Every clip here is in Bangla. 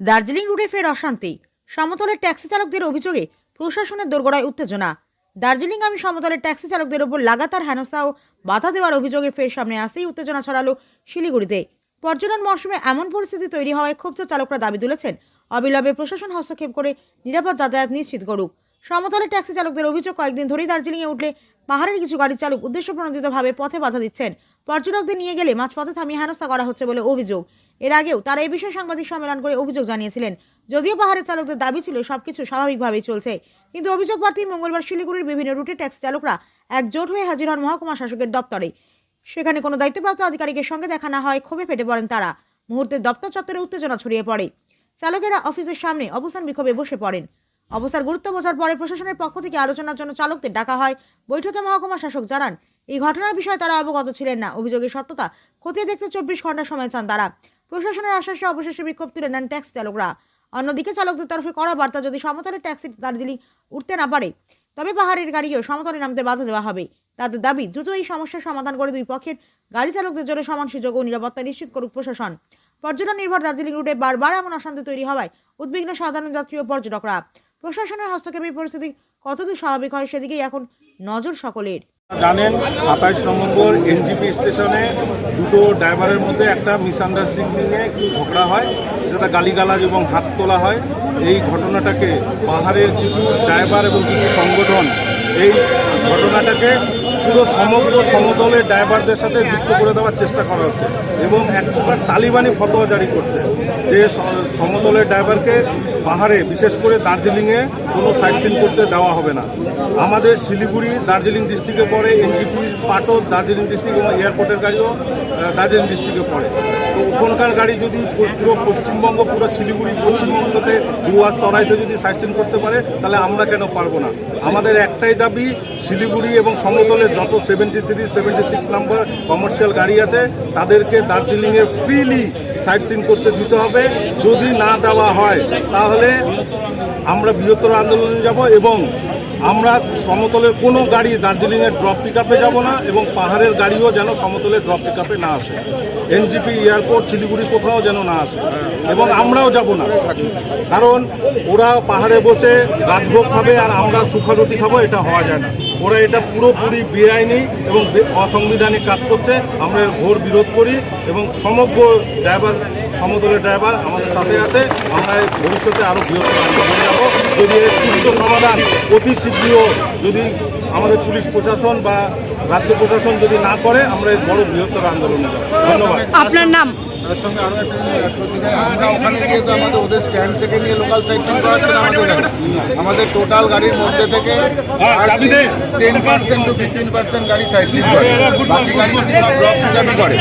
দার্জিলিং রুটে ফের অশান্তি। সমতলের ট্যাক্সি চালকদের অভিযোগে প্রশাসনের দোরগোড়ায় উত্তেজনা। দার্জিলিং আমি সমতলের ট্যাক্সি চালকদের ওপর লাগাতার হেনস্থা ও বাধা দেওয়ার অভিযোগে ফের সামনে আসতেই উত্তেজনা ছড়ালো শিলিগুড়িতে। পর্যটন মরশুমে এমন পরিস্থিতি তৈরি হওয়ায় ক্ষুব্ধ চালকরা দাবি তুলেছেন, অবিলম্বে প্রশাসন হস্তক্ষেপ করে নিরাপদ যাতায়াত নিশ্চিত করুক। সমতলের ট্যাক্সি চালকদের অভিযোগ কয়েকদিন ধরেই দার্জিলিংয়ে উঠলে পাহাড়ের কিছু গাড়ির চালক উদ্দেশ্যপ্রণোদিতভাবে পথে বাধা দিচ্ছেন। পর্যটকদের নিয়ে গেলে মাঝপথে থামিয়ে হেনস্থা করা হচ্ছে বলে অভিযোগ। এর আগেও তারা এই বিষয়ে সাংবাদিক সম্মেলন করে অভিযোগ জানিয়েছিলেন। যদিও পাহাড়ের চালকদের দাবি ছিল, সবকিছু স্বাভাবিকভাবেই চলছে। কিন্তু অভিযোগ বার্তায় মঙ্গলবার শিলিগুড়ির বিভিন্ন রুটে ট্যাক্সি চালকরা একজোট হয়ে হাজির হন মহকুমা শাসকের দপ্তরে। সেখানে কোনো দায়িত্বপ্রাপ্ত আধিকারিকের সঙ্গে দেখা না হয় ক্ষোভে ফেটে পড়েন তারা। মুহূর্তে দপ্তর চত্বরে উত্তেজনা ছড়িয়ে পড়ে। চালকেরা অফিসের সামনে অবস্থান বিক্ষোভে বসে পড়েন। অবস্থার গুরুত্ব বোঝার পরে প্রশাসনের পক্ষ থেকে আলোচনার জন্য চালকদের ডাকা হয়, বৈঠকে মহকুমা শাসক জানান। এই ঘটনার বিষয়ে তারা অবগত ছিলেন না। অভিযোগের সত্যতা খতিয়ে দেখতে চব্বিশ ঘণ্টা সময় চান তারা। প্রশাসনের আশ্বাসে অবশেষে বিক্ষোভ তুলে নেন ট্যাক্সি চালকরা। অন্যদিকে চালকদের তরফে করা বার্তা যদি সমতলের ট্যাক্সি দার্জিলিং উঠতে না পারে, তবে পাহাড়ের গাড়িও সমতলে নামতে বাধা দেওয়া হবে। তাদের দাবি, দ্রুত এই সমস্যার সমাধান করে দুই পক্ষের গাড়ি চালকদের জন্য সমান সুযোগ ও নিরাপত্তা নিশ্চিত করুক প্রশাসন। পর্যটন নির্ভর দার্জিলিং রুটে বারবার এমন অশান্তি তৈরি হওয়ায় উদ্বিগ্ন সাধারণ যাত্রী ও পর্যটকরা। প্রশাসনের হস্তক্ষেপে পরিস্থিতি কতদূর স্বাভাবিক হয় সেদিকেই এখন নজর সকলের। জানেন, সাতাইশ নম্বর এনজিপি স্টেশনে দুটো ড্রাইভারের মধ্যে একটা মিসআন্ডারস্ট্যান্ডিংয়ে একটু ঝগড়া হয়, যেটা গালিগালাজ এবং হাত তোলা হয়। এই ঘটনাটাকে পাহাড়ের কিছু ড্রাইভার এবং কিছু সংগঠন এই ঘটনাটাকে পুরো সমগ্র সমতলের ড্রাইভারদের সাথে যুক্ত করে দেওয়ার চেষ্টা করা হচ্ছে এবং এক প্রকার তালিবানি ফতোয়া জারি করছে যে সমতলের ড্রাইভারকে পাহাড়ে বিশেষ করে দার্জিলিংয়ে কোনো সাইট সিন করতে দেওয়া হবে না। আমাদের শিলিগুড়ি, দার্জিলিং ডিস্ট্রিক্টে পড়ে এনজিপির পাটও দার্জিলিং ডিস্ট্রিক্ট এবং এয়ারপোর্টের গাড়িও দার্জিলিং ডিস্ট্রিক্টে পড়ে। তো ওখানকার গাড়ি যদি পুরো পশ্চিমবঙ্গ, পুরো শিলিগুড়ি, পশ্চিমবঙ্গতে দুয়ার তরাইতে যদি সাইট সিন করতে পারে, তাহলে আমরা কেন পারব না? আমাদের একটাই দাবি, শিলিগুড়ি এবং সমতলের যত seventy three seventy six number commercial গাড়ি আছে, তাদেরকে দার্জিলিংয়ে ফ্রিলি সাইট সিন করতে দিতে হবে। যদি না দেওয়া হয়, তাহলে আমরা বৃহত্তর আন্দোলনে যাব এবং আমরা সমতলের কোনো গাড়ি দার্জিলিংয়ের ড্রপ পিক আপে যাব না এবং পাহাড়ের গাড়িও যেন সমতলের ড্রপ পিক আপে না আসে। এনজিপি, এয়ারপোর্ট, শিলিগুড়ি কোথাও যেন না আসে এবং আমরাও যাব না। কারণ ওরা পাহাড়ে বসে গাছভোগ খাবে আর আমরা সুখারুটি খাব, এটা হওয়া যায় না। ওরা এটা পুরোপুরি বেআইনি এবং অসংবিধানিক কাজ করছে। আমরা ঘোর বিরোধ করি এবং সমগ্র ড্রাইভার, সমতলের ড্রাইভার আমাদের সাথে আছে। আমরা ভবিষ্যতে আরও বৃহত্তর আন্দোলনে যদি এর সুস্থ সমাধান অতি শীঘ্র যদি আমাদের পুলিশ প্রশাসন বা রাজ্য প্রশাসন যদি না করে, আমরা বড় বৃহত্তর আন্দোলনে যাব। ধন্যবাদ। আপনার নাম? তার সঙ্গে আরও একটা জিনিস add করতে চাই, আমরা ওখানে গিয়ে তো আমাদের ওদের স্ট্যান্ড থেকে নিয়ে লোকাল সাইট সিন করাচ্ছে আমাদের আমাদের টোটাল গাড়ির মধ্যে থেকে ten percent to fifteen percent গাড়ি সিন করে। বাকি গাড়ি যদি সব ড্রপ পিকআপই করে।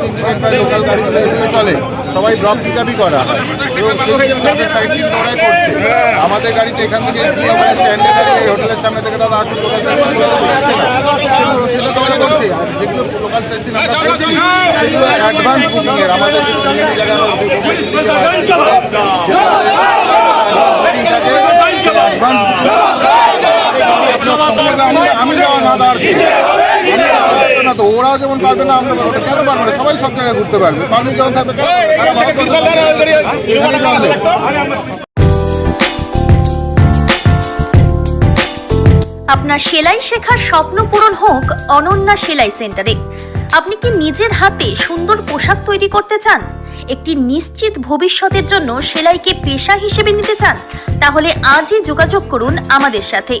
সিন্ডিকেট বা লোকাল গাড়িগুলো যেগুলো চলে সবাই ড্রপ পিকআপই করা হয়। এবং তাদের সিন করাই করছে আমাদের গাড়িতে এখান থেকে গিয়ে আমাদের স্ট্যান্ডে দাঁড়িয়ে এই হোটেলের সামনে থেকে দাদা আসুন লোকাল সাইট সিন করতে না। তো আর যেগুলো লোকাল করছি সেগুলো অ্যাডভান্স বুকিং এর আমাদের আমি যাওয়া না তো ওরাও যেমন পারবে না আমরা ওটা কেন পারবে না সবাই সব জায়গায় ঘুরতে পারবে পারমিট যখন থাকবে কেন আপনার সেলাই শেখার স্বপ্ন পূরণ হোক অনন্যা সেলাই সেন্টারে। আপনি কি নিজের হাতে সুন্দর পোশাক তৈরি করতে চান? একটি নিশ্চিত ভবিষ্যতের জন্য সেলাইকে পেশা হিসেবে নিতে চান? তাহলে আজই যোগাযোগ করুন আমাদের সাথে।